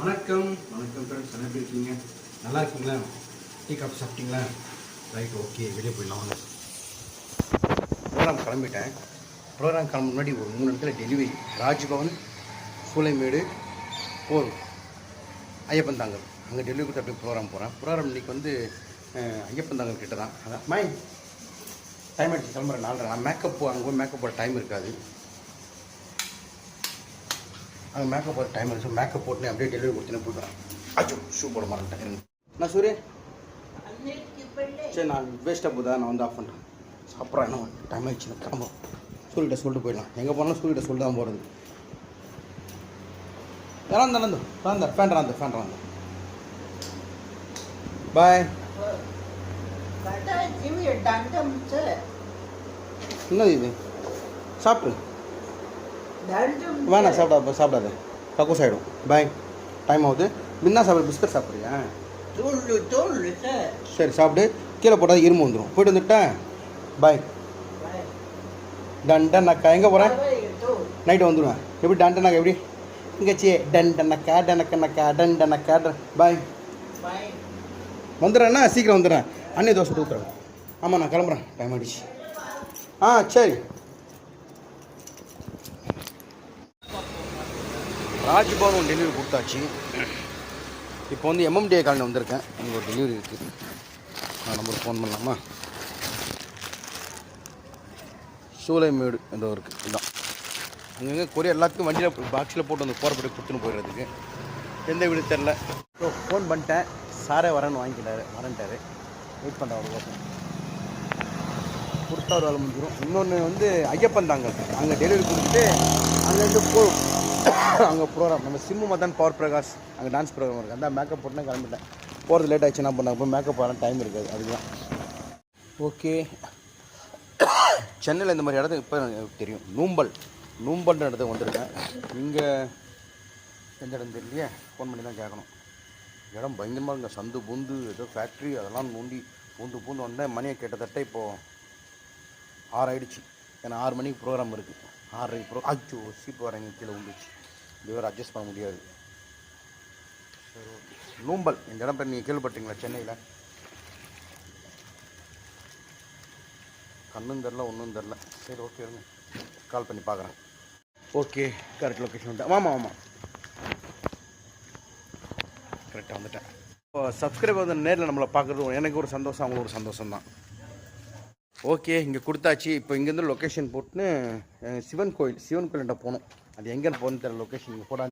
வணக்கம். வணக்கம் ஃப்ரெண்ட்ஸ் என்ன இருக்கீங்க? நல்லா இருக்கீங்களா? டீ காஃபி சாப்பிட்டீங்களா? Right okay. வெளியே போயிடலாம். வாங்க. ப்ரோக்ராம் கிளம்பிட்டேன். ப்ரோக்ராம் கிளம்ப முன்னாடி ஒரு மூணு இடத்துல டெலிவரி ராஜ்பவன் சூளைமேடு போர் ஐயப்பன் தாங்கல். அங்கே டெலிவரி கொடுத்து அப்படியே ப்ரோக்ராம் போகிறேன் ப்ரோக்ராம் இன்னைக்கு வந்து ஐயப்பன் தாங்கல் கிட்ட தான் அதான். மை டைம் ஆகிடுச்சு கிளம்புற நாலரை. நான் மேக்கப் அங்கே போய் மேக்கப் போட டைம் இருக்காது. அங்கே மேக்கப் போட டைம் இருந்துச்சு மேக்கப் போட்டு அப்படியே டெலிவரி கொடுத்துன்னு போய்க்கிறேன் அச்சோ ஷூ போட மாட்டேன் நான் சூரிய சரி? நான் வேஸ்ட்டாக போதா நான் வந்து ஆஃப் பண்ணுறேன் சாப்பிட்றேன் என்ன டைம் ஆயிடுச்சு நான் கிளம்புறோம் சூரியட்ட சொல்லிட்டு போயிடலாம். எங்கே போனாலும் சொல்லிட்டு தான் போகிறது யாரும் நடந்து ராந்த ஃபேன் ராந்த ஃபேன் ராந்த பாய் என்னது இது? சாப்பிட்டு வேணாம் சாப்பிடாத சாப்பிடாத. கக்கூஸ் ஆகிடும் பாய் டைம் ஆகுது. முன்னா சாப்பிடு பிஸ்கட் சாப்பிட்றியா? சரி. சாப்பிடு. கீழே போட்டால் இரும்பு வந்துடும் போயிட்டு வந்துட்டேன் பாய் டன் டன் அக்கா. எங்கே போகிறேன் நைட்டு வந்துடுவேன் எப்படி டன் டன் அக்கா எப்படி? இங்கே சே டன் டன் அக்கா டன் அக்கா டன் டன் அக்கா பாய் வந்துடுறேன்னா சீக்கிரம் வந்துடுறேன். அண்ணே தோசை தூக்குறேன் ஆமாம் நான் கிளம்புறேன். டைம் ஆயிடுச்சு. ஆ சரி. ராஜ்பவன் டெலிவரி கொடுத்தாச்சு. இப்போ வந்து எம்எம்டிஏ காலனி வந்திருக்கேன். இங்கே ஒரு டெலிவரி இருக்குது நான் நம்பருக்கு ஃபோன் பண்ணலாமா? சூலைமேடு ஏதோ இருக்குது இதுதான் அங்கங்கே கொரியர் எல்லாத்துக்கும் வண்டியில் பாக்ஸில் போட்டு வந்து போகிறப்படி கொடுத்துன்னு போயிடுறதுக்கு. எந்த வீடு தெரில ஸோ ஃபோன் பண்ணிட்டேன். சாரே வரேன்னு வாங்கிக்கிட்டாரு வரேன்ட்டாரு. வெயிட் பண்ணுறேன் அவர் ஓகே கொடுத்தா ஒரு வேலை முடிஞ்சிடும் இன்னொன்று வந்து ஐயப்பன் தாங்க. அங்கே டெலிவரி கொடுத்துட்டு அங்கேருந்து போ அங்கே ப்ரோக்ராம் நம்ம சிம்மு மதான் பவர் பிரகாஷ் அங்கே டான்ஸ் ப்ரோக்ராம் இருக்குது அந்த மேக்கப் போட்டுனா கிளம்பிட்டேன். போகிறது லேட் ஆச்சு என்ன பண்ண போய் மேக்கப் ஆகலாம் டைம் இருக்காது. அதுதான் ஓகே சென்னையில் இந்த மாதிரி இடத்துக்கு இப்போ எனக்கு தெரியும். நூம்பல். நூம்பல்ன்ற இடத்துக்கு வந்திருக்கேன். இங்கே எந்த இடம் தெரியலையே? ஃபோன் பண்ணி தான் கேட்கணும். இடம் பயங்கரமாக இருங்க சந்து பூந்து ஏதோ ஃபேக்ட்ரி அதெல்லாம் நோண்டி பூந்து பூந்து வந்தேன் மணியை கிட்டத்தட்ட இப்போது ஆறு ஆயிடுச்சு ஏன்னா ஆறு மணிக்கு ப்ரோக்ராம் இருக்குது ஆறரை ப்ரோ அச்சோ சீட் வரேங்க கீழே விழுந்துச்சு இது வேறு அட்ஜஸ்ட் பண்ண முடியாது சரி ஓகே நூம்பல் இந்த இடம் பேர் நீங்கள் கேள்விப்பட்டீங்களா சென்னையில் கண்ணும் தெரில ஒன்றும் தெரில சரி ஓகே இருங்க கால் பண்ணி பார்க்குறேன் ஓகே கரெக்ட் லொக்கேஷன் வந்துட்டேன் ஆமாம் ஆமாம் கரெக்டாக வந்துட்டேன் இப்போ சப்ஸ்கிரைபர் வந்து நேரில் நம்மளை பார்க்குறது எனக்கு ஒரு சந்தோஷம் அவங்களுக்கு ஒரு சந்தோஷம் தான் ஓகே இங்கே கொடுத்தாச்சு. இப்போ இங்கேருந்து லொக்கேஷன் போட்டுன்னு சிவன் கோயில் சிவன் கோயில்கிட்ட போனோம் அது எங்கே போகணுன்னு தெரியல லொக்கேஷன் இங்கே போட